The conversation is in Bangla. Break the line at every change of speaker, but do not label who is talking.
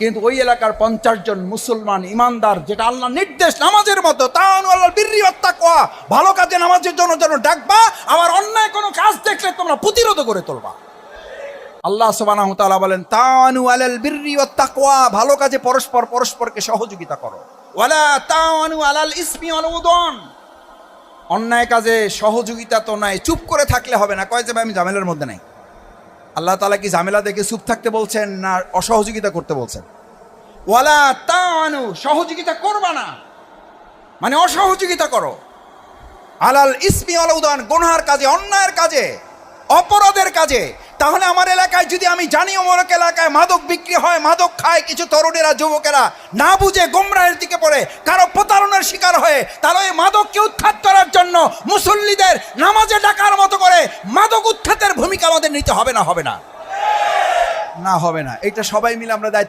কিন্তু ওই এলাকার পঞ্চাশ জন মুসলমান ইমানদার, যেটা আল্লাহ নির্দেশ নামাজের মতো কোয়া ভালো কাজে নামাজের জন্য যেন ডাকবা, আবার অন্যায় কোনো কাজ দেখলে তোমরা প্রতিরোধ করে তুলবা। আল্লাহ সুবহানাহু তাআলা বলেন তাআনু আলাল বিররি ওয়াত তাকওয়া, ভালো কাজে পরস্পর পরস্পরকে সহযোগিতা করো। ওয়ালা তাআনু আলাল ইসমি উদওয়ান অন্যায় কাজে সহযোগিতা তো নাই, চুপ করে থাকলে হবে না। কয় যে আমি জামেলের মধ্যে নাই। আল্লাহ তাআলা কি ঝামেলা দেখে চুপ থাকতে বলছেন না অসহযোগিতা করতে বলছেন? ওয়ালা তাআনু, সহযোগিতা করবা না। মানে অসহযোগিতা করো। আলাল ইসমি আল উদান, গোনহার কাজে, অন্যায়ের কাজে, অপরাধের কাজে। তাহলে আমার এলাকায় যদি আমি জানি অমরক এলাকায় মাদক বিক্রি হয়, মাদক খায় কিছু তরুণেরা, যুবকেরা, না বুঝে গোমরাহের দিকে পড়ে, কারও প্রতারণার শিকার হয়ে তাহলে ওই মাদককে উৎখাত করার জন্য মুসল্লিদের নামাজে ডাকার মতো করে মাদক আমাদের নিতে হবে না হবে না। না হবে না। এটা সবাই মিলে আমরা দায়িত্ব